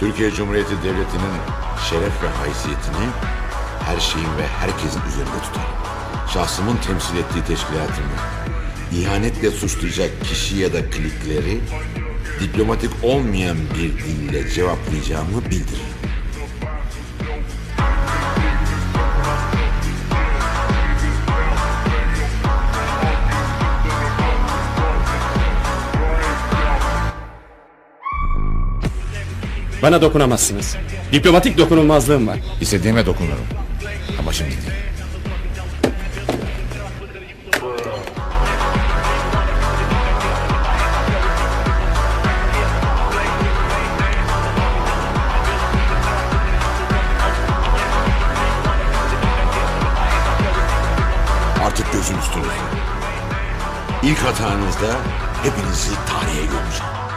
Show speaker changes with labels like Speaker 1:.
Speaker 1: Türkiye Cumhuriyeti Devleti'nin şeref ve haysiyetini her şeyin ve herkesin üzerinde tutarım. Şahsımın temsil ettiği teşkilatımı ihanetle suçlayacak kişi ya da klikleri diplomatik olmayan bir dille cevaplayacağımı bildiririm.
Speaker 2: Bana dokunamazsınız. Diplomatik dokunulmazlığım var.
Speaker 1: İstediğime dokunurum. Ama şimdi değil. Artık gözüm üstünüzde. İlk hatanızda hepinizi tarihe gömeceğim.